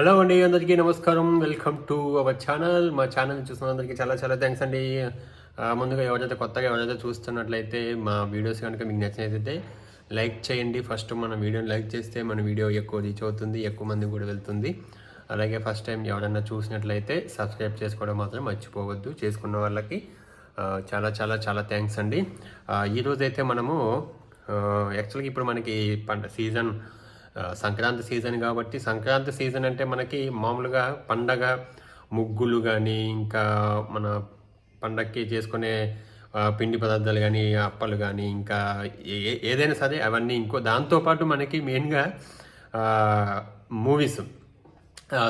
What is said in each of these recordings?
Hello అండి అందరికీ నమస్కారం. Welcome to our channel. మా ఛానల్ చూస్తున్న అందరికీ చాలా చాలా థ్యాంక్స్ అండి. ముందుగా ఎవరైతే కొత్తగా ఎవరైతే చూస్తున్నట్లయితే మా వీడియోస్ కనుక మీకు నచ్చినట్లయితే లైక్ చేయండి. ఫస్ట్ మన వీడియోని లైక్ చేస్తే మన వీడియో ఎక్కువ రీచ్ అవుతుంది ఎక్కువ మంది కూడా వెళ్తుంది. అలాగే ఫస్ట్ టైం ఎవరైనా చూసినట్లయితే సబ్స్క్రైబ్ చేసుకోవడం మాత్రం మర్చిపోవద్దు. చేసుకున్న వాళ్ళకి చాలా చాలా చాలా థ్యాంక్స్ అండి. ఈరోజైతే మనము యాక్చువల్గా ఇప్పుడు మనకి పంట సీజన్ సంక్రాంతి సీజన్ కాబట్టి సంక్రాంతి సీజన్ అంటే మనకి మామూలుగా పండగ ముగ్గులు కానీ ఇంకా మన పండగకి చేసుకునే పిండి పదార్థాలు కానీ అప్పలు కానీ ఇంకా ఏ- ఏదైనా సరే అవన్నీ ఇంకో దాంతోపాటు మనకి మెయిన్గా మూవీస్.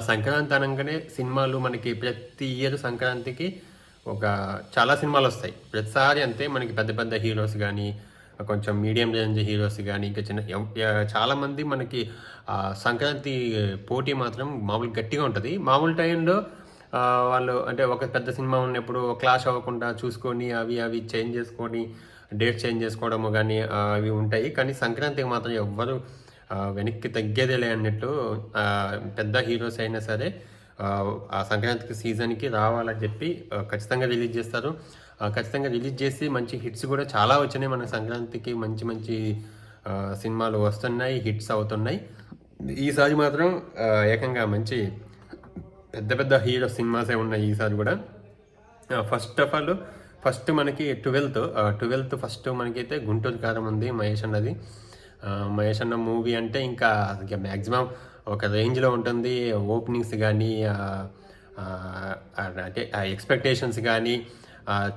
సంక్రాంతి అనగానే సినిమాలు మనకి ప్రతి ఇయర్ సంక్రాంతికి ఒక చాలా సినిమాలు వస్తాయి. ప్రతిసారి అంతే మనకి పెద్ద పెద్ద హీరోస్ కానీ కొంచెం మీడియం రేంజ్ హీరోస్ కానీ ఇంకా చిన్న చాలామంది మనకి సంక్రాంతి పోటీ మాత్రం మామూలు గట్టిగా ఉంటుంది. మామూలు టైంలో వాళ్ళు అంటే ఒక పెద్ద సినిమా ఉన్నప్పుడు క్లాష్ అవ్వకుండా చూసుకొని అవి అవి చేంజ్ చేసుకొని డేట్ చేంజ్ చేసుకోవడము కానీ అవి ఉంటాయి. కానీ సంక్రాంతికి మాత్రం ఎవ్వరు వెనక్కి తగ్గేదేలే అన్నట్టు పెద్ద హీరోస్ అయినా సరే ఆ, సంక్రాంతికి సీజన్కి రావాలని చెప్పి ఖచ్చితంగా రిలీజ్ చేస్తారు. ఖచ్చితంగా రిలీజ్ చేసి మంచి హిట్స్ కూడా చాలా వచ్చినాయి మన సంక్రాంతికి. మంచి మంచి సినిమాలు వస్తున్నాయి హిట్స్ అవుతున్నాయి. ఈసారి మాత్రం ఏకంగా మంచి పెద్ద పెద్ద హీరో సినిమాసే ఉన్నాయి ఈసారి కూడా. ఫస్ట్ ఆఫ్ ఆల్ ఫస్ట్ మనకి ట్వెల్త్ ట్వెల్త్ ఫస్ట్ మనకైతే గుంటూరు కారం ఉంది మహేష్ అన్నది. మహేష్ అన్న మూవీ అంటే ఇంకా మ్యాక్సిమం ఒక రేంజ్లో ఉంటుంది. ఓపెనింగ్స్ కానీ అంటే ఎక్స్పెక్టేషన్స్ కానీ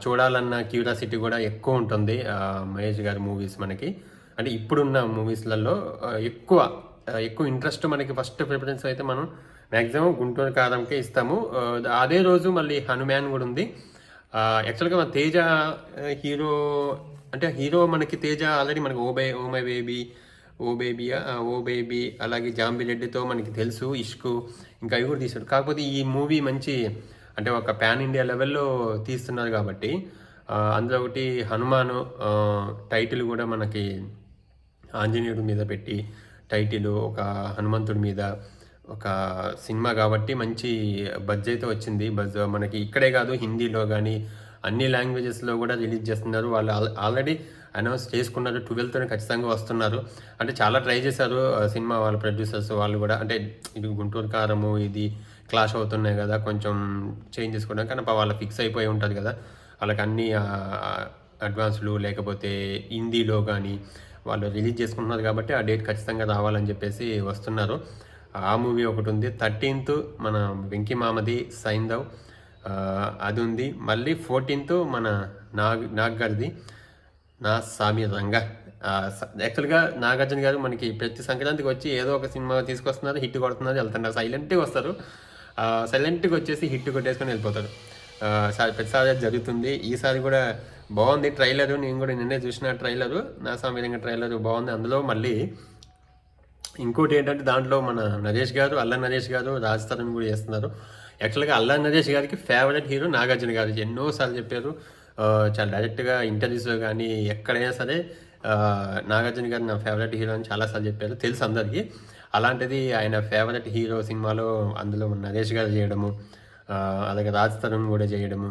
చూడాలన్న క్యూరియాసిటీ కూడా ఎక్కువ ఉంటుంది మహేష్ గారి మూవీస్ మనకి. అంటే ఇప్పుడున్న మూవీస్లలో ఎక్కువ ఎక్కువ ఇంట్రెస్ట్ మనకి ఫస్ట్ ప్రిఫరెన్స్ అయితే మనం మ్యాక్సిమం గుంటూరు కారంకే ఇస్తాము. అదే రోజు మళ్ళీ హనుమాన్ కూడా ఉంది. యాక్చువల్గా మన తేజ హీరో అంటే హీరో మనకి తేజ ఆల్రెడీ మనకి ఓ బై oh my baby oh baby oh baby అలాగే జాంబి రెడ్డితో మనకి తెలుసు ఇష్కు ఇంకా అవి కూడా తీశాడు కాకపోతే ఈ మూవీ మంచి అంటే ఒక పాన్ ఇండియా లెవెల్లో తీస్తున్నారు కాబట్టి అందులో ఒకటి హనుమాను టైటిల్ కూడా మనకి ఆంజనేయుడి మీద పెట్టి టైటిల్ ఒక హనుమంతుడి మీద ఒక సినిమా కాబట్టి మంచి బజ్ అయితే వచ్చింది. బజ్ మనకి ఇక్కడే కాదు హిందీలో కానీ అన్ని లాంగ్వేజెస్లో కూడా రిలీజ్ చేస్తున్నారు. వాళ్ళు ఆల్రెడీ అనౌన్స్ చేసుకున్నారు. ట్వెల్త్ ఖచ్చితంగా వస్తున్నారు. అంటే చాలా ట్రై చేశారు సినిమా వాళ్ళ ప్రొడ్యూసర్స్ వాళ్ళు కూడా. అంటే ఇది గుంటూరు కారము ఇది క్లాష్ అవుతున్నాయి కదా కొంచెం చేంజ్ చేసుకోవడం కానీ వాళ్ళు ఫిక్స్ అయిపోయి ఉంటుంది కదా. వాళ్ళకి అన్ని అడ్వాన్స్లు లేకపోతే హిందీలో కానీ వాళ్ళు రిలీజ్ చేసుకుంటున్నారు కాబట్టి ఆ డేట్ ఖచ్చితంగా రావాలని చెప్పేసి వస్తున్నారు. ఆ మూవీ ఒకటి ఉంది థర్టీన్త్ మన వెంకీ మామది సైందవ్ అది ఉంది. మళ్ళీ ఫోర్టీన్త్ మన నాగ్ నాగ్ గారిది నా సామి రంగ. యాక్చువల్గా నాగార్జున గారు మనకి ప్రతి సంక్రాంతికి వచ్చి ఏదో ఒక సినిమా తీసుకొస్తున్నారు హిట్ కొడుతున్నారు వెళ్తున్నారు సైలెంట్గా వస్తారు. సైలెంట్గా వచ్చేసి హిట్ కొట్టేసుకొని వెళ్ళిపోతారు ఆ, ప్రతిసారి అది జరుగుతుంది. ఈసారి కూడా బాగుంది ట్రైలరు. నేను కూడా నిన్నే చూసిన ట్రైలరు. నా సామి విధంగా ట్రైలరు బాగుంది. అందులో మళ్ళీ ఇంకోటి ఏంటంటే దాంట్లో మన నరేష్ గారు అల్ల నరేష్ గారు రాజ్ తరుణ్ కూడా చేస్తున్నారు. యాక్చువల్గా అల్లా నరేష్ గారికి ఫేవరెట్ హీరో నాగార్జున గారు. ఎన్నోసార్లు చెప్పారు. చాలా డైరెక్ట్గా ఇంటర్వ్యూస్లో కానీ ఎక్కడైనా సరే నాగార్జున గారు నా ఫేవరెట్ హీరో అని చాలాసార్లు చెప్పారు. తెలుసు అందరికీ. అలాంటిది ఆయన ఫేవరెట్ హీరో సినిమాలో అందులో నరేష్ గారు చేయడము అలాగే రాజ్ తరుణ్ కూడా చేయడము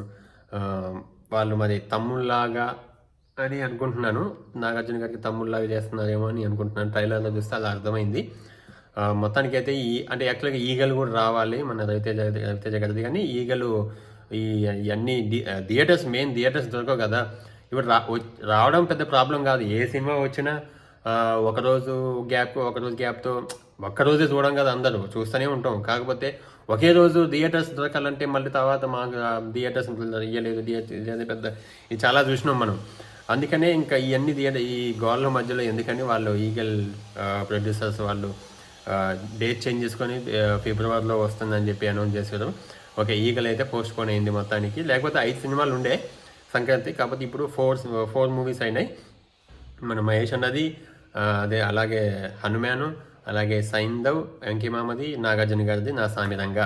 వాళ్ళు మరి తమ్ముళ్ళలాగా అని అనుకుంటున్నాను. నాగార్జున గారికి తమ్ముళ్ళలాగా చేస్తున్నారేమో అని అనుకుంటున్నాను. ట్రైలర్లో చూస్తే అలా అర్థమైంది. మొత్తానికి అయితే ఈ అంటే యాక్చువల్గా ఈగలు కూడా రావాలి మన రవితేజ రవితేజ గారిది కానీ ఈగలు ఈ ఇవన్నీ థియేటర్స్ మెయిన్ థియేటర్స్ దొరకవు కదా. ఇప్పుడు రా రావడం పెద్ద ప్రాబ్లం కాదు. ఏ సినిమా వచ్చినా ఒకరోజు గ్యాప్ ఒకరోజు గ్యాప్తో ఒక్కరోజే చూడం కదా అందరూ. చూస్తూనే ఉంటాం. కాకపోతే ఒకే రోజు థియేటర్స్ దొరకాలంటే మళ్ళీ తర్వాత మాకు థియేటర్స్ ఇయ్యలేదు. థియేటర్ పెద్ద ఇది చాలా చూసినాం మనం. అందుకనే ఇంకా ఇవన్నీ థియేటర్ ఈ గోళ్ళ మధ్యలో ఎందుకని వాళ్ళు ఈగల్ ప్రొడ్యూసర్స్ వాళ్ళు డేట్ చేంజ్ చేసుకొని ఫిబ్రవరిలో వస్తుందని చెప్పి అనౌన్స్ చేశారు. ఓకే ఈగల్ అయితే పోస్ట్ పోన్ అయింది మొత్తానికి. లేకపోతే ఐదు సినిమాలు ఉండే సంక్రాంతి. కాకపోతే ఇప్పుడు ఫోర్ ఫోర్ మూవీస్ అయినాయి. మన మహేష్ అన్నది అదే అలాగే హనుమాను అలాగే సైందవ్ వెంకీమామది నాగార్జున గారిది నా సామిరంగా.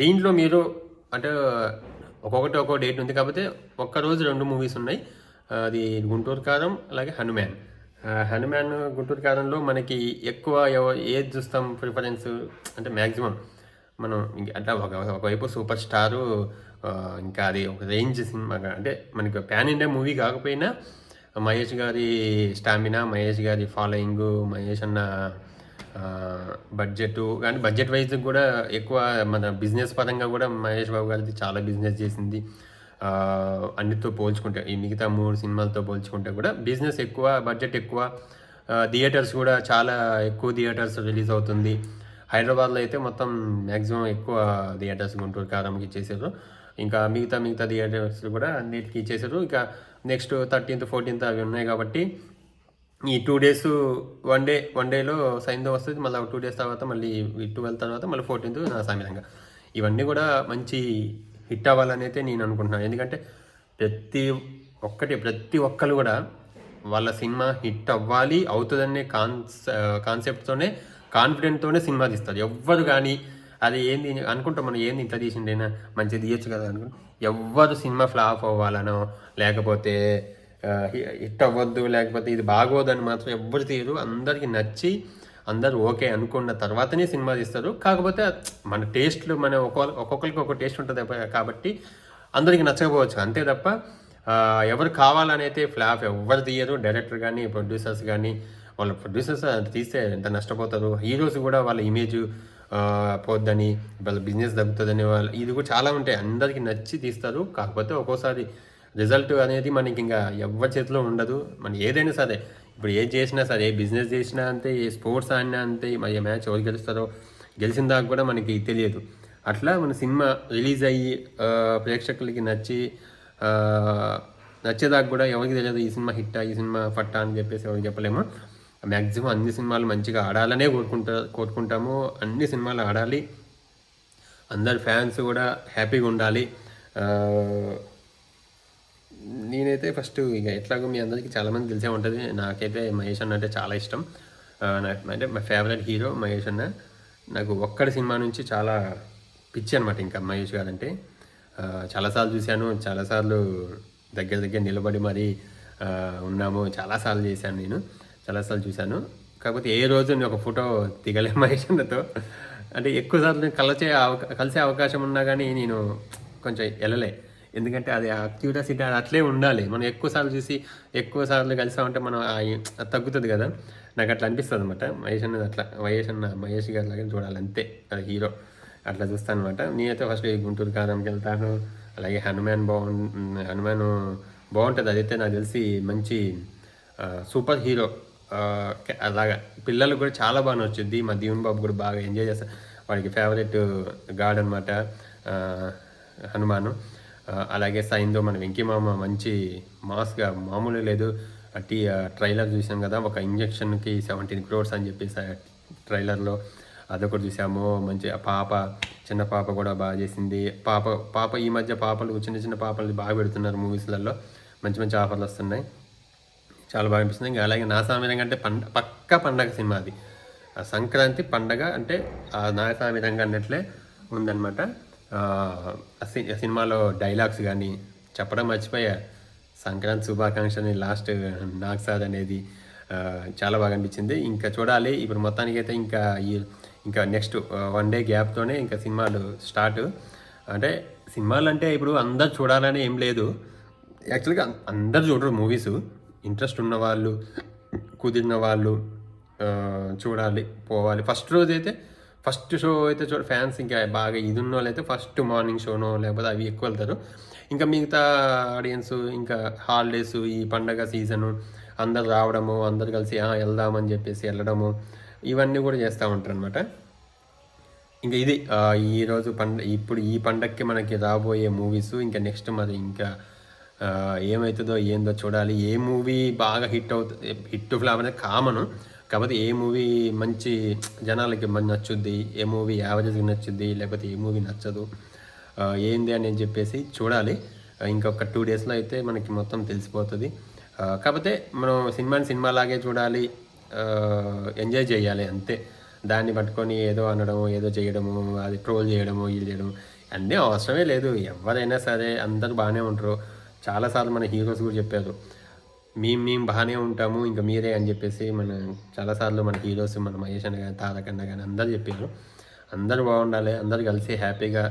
దీంట్లో మీరు అంటే ఒక్కొక్కటి ఒక్కో డేట్ ఉంది కాకపోతే ఒక్క రోజు రెండు మూవీస్ ఉన్నాయి. అది గుంటూరు కారం అలాగే హనుమాన్. హనుమాన్ గుంటూరు కారంలో మనకి ఎక్కువ ఏది చూస్తాం ప్రిఫరెన్స్? అంటే మ్యాక్సిమం మనం ఇంక అంటే ఒక ఒకవైపు సూపర్ స్టారు ఇంకా అది ఒక రేంజ్ సినిమా అంటే మనకి ప్యాన్ ఇండియా మూవీ కాకపోయినా మహేష్ గారి స్టామినా మహేష్ గారి ఫాలోయింగ్ మహేష్ అన్న బడ్జెట్ కానీ బడ్జెట్ వైజ్ కూడా ఎక్కువ మన బిజినెస్ పరంగా కూడా మహేష్ బాబు గారిది చాలా బిజినెస్ చేసింది. అన్నిటితో పోల్చుకుంటే ఈ మిగతా మూడు సినిమాలతో పోల్చుకుంటే కూడా బిజినెస్ ఎక్కువ బడ్జెట్ ఎక్కువ. థియేటర్స్ కూడా చాలా ఎక్కువ థియేటర్స్ రిలీజ్ అవుతుంది. హైదరాబాద్లో అయితే మొత్తం మ్యాక్సిమం ఎక్కువ థియేటర్స్ గుంటూరు కారంకి ఇచ్చేసారు. ఇంకా మిగతా మిగతా థియేటర్స్ కూడా అన్నిటికీ ఇచ్చేసారు. ఇంకా నెక్స్ట్ థర్టీన్త్ ఫోర్టీన్త్ అవి ఉన్నాయి కాబట్టి ఈ two days one day one డేలో సైన్తో వస్తుంది మళ్ళీ టూ డేస్ తర్వాత మళ్ళీ ట్వెల్త్ తర్వాత మళ్ళీ ఫోర్టీన్త్ నా సామిరంగా ఇవన్నీ కూడా మంచి హిట్ అవ్వాలని అయితే నేను అనుకుంటున్నాను. ఎందుకంటే ప్రతి ఒక్కటి ప్రతి ఒక్కరు కూడా వాళ్ళ సినిమా హిట్ అవ్వాలి అవుతుందనే కాన్స్ కాన్సెప్ట్తోనే కాన్ఫిడెంట్తోనే సినిమా తీస్తారు. ఎవ్వరు కానీ అది ఏంది అనుకుంటాం మనం ఏంది ఇంత తీసిండైనా? మంచిగా తీయచ్చు కదా అనుకుంటే. ఎవ్వరు సినిమా ఫ్లాప్ అవ్వాలనో లేకపోతే హిట్ అవ్వద్దు లేకపోతే ఇది బాగోదని మాత్రం ఎవ్వరు తీయరు. అందరికీ నచ్చి అందరూ ఓకే అనుకున్న తర్వాతనే సినిమా తీస్తారు. కాకపోతే మన టేస్ట్లు మన ఒక్కొక్కరికి ఒక్కొక్క టేస్ట్ ఉంటుంది కాబట్టి అందరికి నచ్చకపోవచ్చు. అంతే తప్ప ఎవరు కావాలనైతే ఫ్లాప్ ఎవరు తీయరు. డైరెక్టర్ కానీ ప్రొడ్యూసర్స్ కానీ వాళ్ళ ప్రొడ్యూసర్స్ తీస్తే ఎంత నష్టపోతారు. హీరోస్ కూడా వాళ్ళ ఇమేజ్ పోద్దని వాళ్ళ బిజినెస్ తగ్గుతుందని వాళ్ళ ఇది కూడా చాలా ఉంటాయి. అందరికీ నచ్చి తీస్తారు. కాకపోతే ఒక్కోసారి రిజల్ట్ అనేది మనకి ఇంకా ఎవరి చేతిలో ఉండదు. మన ఏదైనా సరే ఇప్పుడు ఏది చేసినా సరే ఏ బిజినెస్ చేసినా అంతే ఏ స్పోర్ట్స్ ఆడినా అంతే మరి ఏ మ్యాచ్ ఎవరు గెలుస్తారో గెలిచిన దాకా కూడా మనకి తెలియదు. అట్లా మన సినిమా రిలీజ్ అయ్యి ప్రేక్షకులకి నచ్చి నచ్చేదాకా కూడా ఎవరికి తెలియదు ఈ సినిమా హిట్ ఈ సినిమా ఫట్టా అని చెప్పేసి ఎవరికి చెప్పలేము. మ్యాక్సిమం అన్ని సినిమాలు మంచిగా ఆడాలనే కోరుకుంటా కోరుకుంటాము. అన్ని సినిమాలు ఆడాలి. అందరు ఫ్యాన్స్ కూడా హ్యాపీగా ఉండాలి. నేనైతే ఫస్ట్ ఇక ఎట్లాగో మీ అందరికీ చాలామంది తెలిసే ఉంటుంది. నాకైతే మహేష్ అన్న అంటే చాలా ఇష్టం. నాకు అంటే మా ఫేవరెట్ హీరో మహేష్ అన్న. నాకు ఒక్కడి సినిమా నుంచి చాలా పిచ్చి అనమాట ఇంకా మహేష్ గారు అంటే చాలాసార్లు చూశాను. చాలాసార్లు దగ్గర దగ్గర నిలబడి మరీ ఉన్నాము. చాలాసార్లు చేశాను నేను. చాలాసార్లు చూశాను. కాకపోతే ఏ రోజు నేను ఒక ఫోటో దిగలే మహేష్ అన్నతో. అంటే ఎక్కువ సార్లు నేను కలిసే అవకా కలిసే అవకాశం ఉన్నా కానీ నేను కొంచెం వెళ్ళలే ఎందుకంటే అది ఆ క్యూరియాసిటీ అది అట్లే ఉండాలి. మనం ఎక్కువ సార్లు చూసి ఎక్కువ సార్లు కలిసామంటే మనం అది తగ్గుతుంది కదా. నాకు అట్లా అనిపిస్తుంది అనమాట మహేష్ అన్నది అట్లా మహేష్ అన్న మహేష్ గారి లాగా చూడాలి అంతే. అది హీరో. అట్లా చూస్తాను అనమాట నేనైతే ఫస్ట్ గుంటూరు కారంకి వెళ్తాను. అలాగే హనుమాన్ బాగు హనుమాన్ బాగుంటుంది. అదైతే నాకు తెలిసి మంచి సూపర్ హీరో. అలాగా. పిల్లలకు కూడా చాలా బాగా నచ్చుద్ది మా దీవెన్ బాబు కూడా బాగా ఎంజాయ్ చేస్తారు వాడికి ఫేవరెట్ గాడ్ అనమాట హనుమాను. అలాగే సైన్తో మన వెంకీమామ మంచి మాస్గా మామూలు లేదు. టీ ట్రైలర్ చూసాం కదా ఒక ఇంజక్షన్కి సెవెంటీన్ క్రోర్స్ అని చెప్పేసి ట్రైలర్లో అదొకటి చూసాము. మంచి పాప చిన్న పాప కూడా బాగా చేసింది. పాప పాప ఈ మధ్య పాపలు చిన్న చిన్న పాపలు బాగా పెడుతున్నారు మూవీస్లలో. మంచి మంచి ఆఫర్లు వస్తున్నాయి. చాలా బాగా అనిపిస్తుంది. ఇంకా అలాగే నా సామిరంగా అంటే పండ పక్క పండగ సినిమా అది. సంక్రాంతి పండగ అంటే ఆ నా సామిరంగా అన్నట్లే ఉందన్నమాట. సినిమాలో డైలాగ్స్ కానీ చెప్పడం మర్చిపోయా. సంక్రాంతి శుభాకాంక్షని లాస్ట్ నాగ్ సార్ అనేది చాలా బాగా అనిపించింది. ఇంకా చూడాలి. ఇప్పుడు మొత్తానికి అయితే ఇంకా ఈ ఇంకా నెక్స్ట్ వన్ డే గ్యాప్తోనే ఇంకా సినిమాలు స్టార్ట్. అంటే సినిమాలు అంటే ఇప్పుడు అందరు చూడాలని ఏం లేదు. యాక్చువల్గా అందరు చూడరు మూవీస్. ఇంట్రెస్ట్ ఉన్నవాళ్ళు కుదిరిన వాళ్ళు చూడాలి పోవాలి. ఫస్ట్ రోజు అయితే ఫస్ట్ షో అయితే చూడ ఫ్యాన్స్ ఇంకా బాగా ఇది ఉన్న వాళ్ళు అయితే ఫస్ట్ మార్నింగ్ షోనో లేకపోతే అవి ఎక్కువ వెళ్తారు. ఇంకా మిగతా ఆడియన్స్ ఇంకా హాలిడేస్ ఈ పండగ సీజను అందరు రావడము అందరు కలిసి వెళ్దామని చెప్పేసి వెళ్ళడము ఇవన్నీ కూడా చేస్తూ ఉంటారు అనమాట ఇంకా ఇది ఈరోజు పండ ఇప్పుడు ఈ పండక్కి మనకి రాబోయే మూవీస్ ఇంకా నెక్స్ట్ మరి ఇంకా ఏమవుతుందో ఏందో చూడాలి. ఏ మూవీ బాగా హిట్ అవుతుంది హిట్ ఫ్లాప్ అనేది కామన్. కాకపోతే ఏ మూవీ మంచి జనాలకి నచ్చుద్ది ఏ మూవీ యావరేజ్కి నచ్చుద్ది లేకపోతే ఏ మూవీ నచ్చదు ఏంది అని చెప్పేసి చూడాలి. ఇంకొక టూ డేస్లో అయితే మనకి మొత్తం తెలిసిపోతుంది. కాకపోతే మనం సినిమాని సినిమాలాగే చూడాలి. ఎంజాయ్ చేయాలి అంతే. దాన్ని పట్టుకొని ఏదో అనడము ఏదో చేయడము అది ట్రోల్ చేయడము ఇది చేయడము అన్నీ అవసరమే లేదు. ఎవరైనా సరే అందరూ బాగానే ఉంటారు. చాలాసార్లు మన హీరోస్ కూడా చెప్పారు మేము మేము బాగానే ఉంటాము ఇంకా మీరే అని చెప్పేసి మన చాలాసార్లు మన హీరోస్ మన మహేష్ అన్న కానీ తారక్ అన్న కానీ అందరు చెప్పారు. అందరూ బాగుండాలి అందరు కలిసి హ్యాపీగా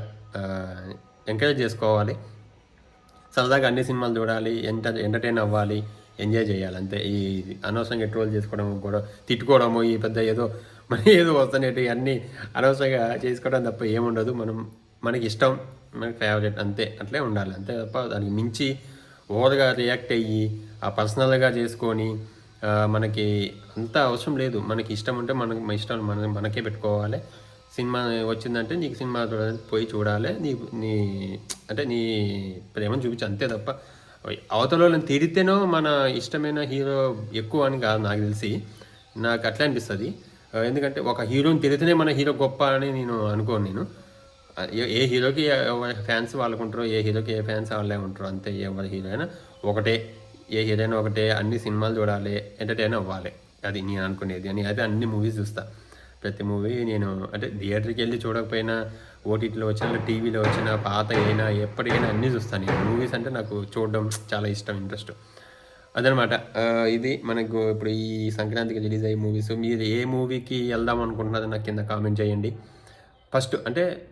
ఎంకరేజ్ చేసుకోవాలి. సరదాగా అన్ని సినిమాలు చూడాలి ఎంటర్ ఎంటర్టైన్ అవ్వాలి ఎంజాయ్ చేయాలి అంతే. ఈ అనవసరంగా ట్రోల్ చేసుకోవడం కూడా తిట్టుకోవడము ఈ పెద్ద ఏదో మన ఏదో వస్తున్నట్టు అన్నీ అనవసరంగా చేసుకోవడం తప్ప ఏముండదు. మనం మనకి ఇష్టం మనకి ఫేవరెట్ అంతే అట్లే ఉండాలి. అంతే తప్ప దానికి మించి ఓవర్గా రియాక్ట్ అయ్యి ఆ పర్సనల్గా చేసుకొని మనకి అంత అవసరం లేదు. మనకి ఇష్టం ఉంటే మనకి మన ఇష్టం మన మనకే పెట్టుకోవాలి. సినిమా వచ్చిందంటే నీకు సినిమా పోయి చూడాలి. నీ నీ అంటే నీ ప్రేమను చూపించి అంతే తప్ప. అవతల వాళ్ళని తిడితేనో మన ఇష్టమైన హీరో ఎక్కువ అని కాదు నాకు తెలిసి. నాకు అట్లా అనిపిస్తుంది. ఎందుకంటే ఒక హీరోని తిరిగితేనే మన హీరో గొప్ప అని నేను అనుకోను నేను. ఏ- హీరోకి ఎవరి ఫ్యాన్స్ వాళ్ళకు ఉంటారు ఏ హీరోకి ఏ ఫ్యాన్స్ వాళ్ళే ఉంటారు అంతే ఎవరి హీరో అయినా ఒకటే ఏ హీరోయిన్ ఒకటే అన్ని సినిమాలు చూడాలి ఎంటర్టైన్ అవ్వాలి. అది నేను అనుకునేది. అని అయితే అన్ని మూవీస్ చూస్తా. ప్రతి మూవీ నేను అంటే థియేటర్కి వెళ్ళి చూడకపోయినా ఓటీటీలో వచ్చిన టీవీలో వచ్చినా పాత అయినా ఎప్పటికైనా అన్నీ చూస్తాను నేను. మూవీస్ అంటే నాకు చూడడం చాలా ఇష్టం ఇంట్రెస్ట్. అదనమాట. ఇది మనకు ఇప్పుడు ఈ సంక్రాంతికి రిలీజ్ అయ్యే మూవీస్. మీరు ఏ మూవీకి వెళ్దాం అనుకుంటున్నారో నాకు కింద కామెంట్ చేయండి. ఫస్ట్ అంటే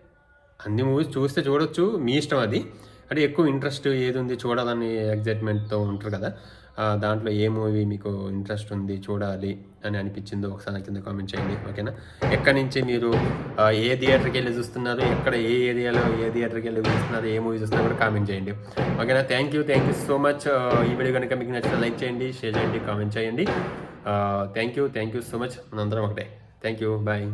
అన్ని మూవీస్ చూస్తే చూడొచ్చు. మీ ఇష్టం అది. అంటే ఎక్కువ ఇంట్రెస్ట్ ఏది ఉంది చూడాలని ఎగ్జైట్మెంట్తో ఉంటారు కదా. దాంట్లో ఏ మూవీ మీకు ఇంట్రెస్ట్ ఉంది చూడాలి అని అనిపించిందో ఒకసారి కింద కామెంట్ చేయండి. ఓకేనా ఎక్కడి నుంచి మీరు ఏ థియేటర్కి వెళ్ళి చూస్తున్నారు? ఎక్కడ ఏ ఏరియాలో ఏ థియేటర్కి వెళ్ళి చూస్తున్నారు? ఏ మూవీ చూస్తున్నారు? కూడా కామెంట్ చేయండి. ఓకేనా thank you thank you so much ఈ వీడియో కనుక మీకు నచ్చిన లైక్ చేయండి షేర్ చేయండి కామెంట్ చేయండి. Thank you thank you so much మనందరం ఒకటే. Thank you bye